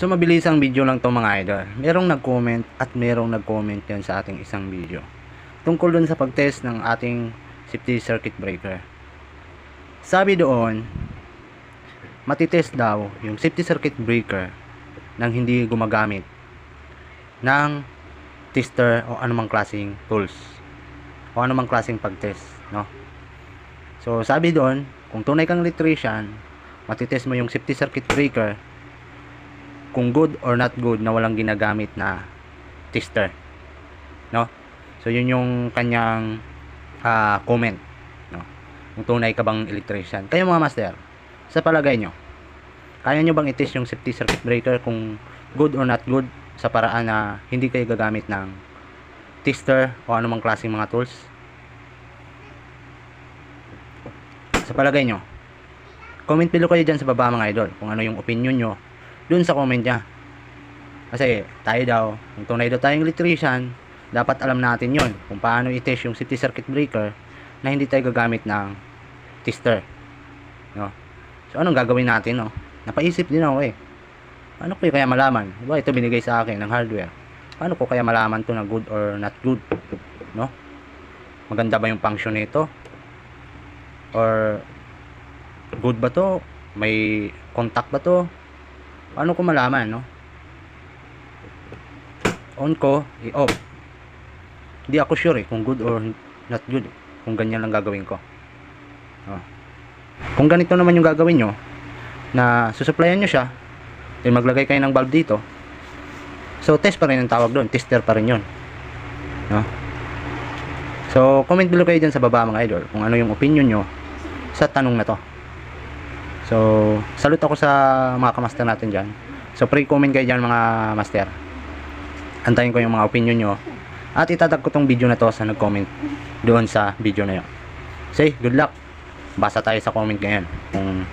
So mabilis ang video lang to mga idol. Merong nag-comment at merong nag-comment yan sa ating isang video. Tungkol dun sa pag-test ng ating safety circuit breaker. Sabi doon, matitest daw yung safety circuit breaker nang hindi gumagamit ng tester o anumang klaseng tools o anumang klaseng pag-test, no? So, sabi doon, kung tunay kang electrician, matitest mo yung safety circuit breaker kung good or not good na walang ginagamit na tester. No? So, yun yung kanyang ah, comment. No? Kung tunay ka bang electrician. Kayo mga master, sa palagay nyo, kaya nyo bang i-test yung safety circuit breaker kung good or not good sa paraan na hindi kayo gagamit ng tester o anumang klaseng mga tools? Sa palagay nyo, comment below kayo dyan sa baba mga idol kung ano yung opinion nyo dun sa comment nya. Kasi tayo daw, kung tunay daw tayong electrician, dapat alam natin yon kung paano i-test yung safety circuit breaker na hindi tayo gagamit ng tester. No? So anong gagawin natin no? Napaisip din ako eh. Paano ko kaya malaman? Diba ito binigay sa akin ng hardware. Paano ko kaya malaman to na good or not good? No? Maganda ba yung function nito? Or good ba to? May contact ba to? Paano ko malaman, no? On ko, i-off. Hindi ako sure eh kung good or not good. eh, Kung ganyan lang gagawin ko. Oh. Kung ganito naman yung gagawin nyo, na susuplayan nyo siya, then maglagay kayo ng bulb dito, so test pa rin ang tawag doon, tester pa rin yun. No? So, comment below kayo dyan sa baba mga idol, kung ano yung opinion nyo sa tanong na to. So, salute ako sa mga kamaster natin dyan. So, pre-comment kayo dyan mga master. Antayin ko yung mga opinion nyo. At itatag ko tong video na to sa nag-comment doon sa video na yun. Say, good luck. Basa tayo sa comment ngayon. Kung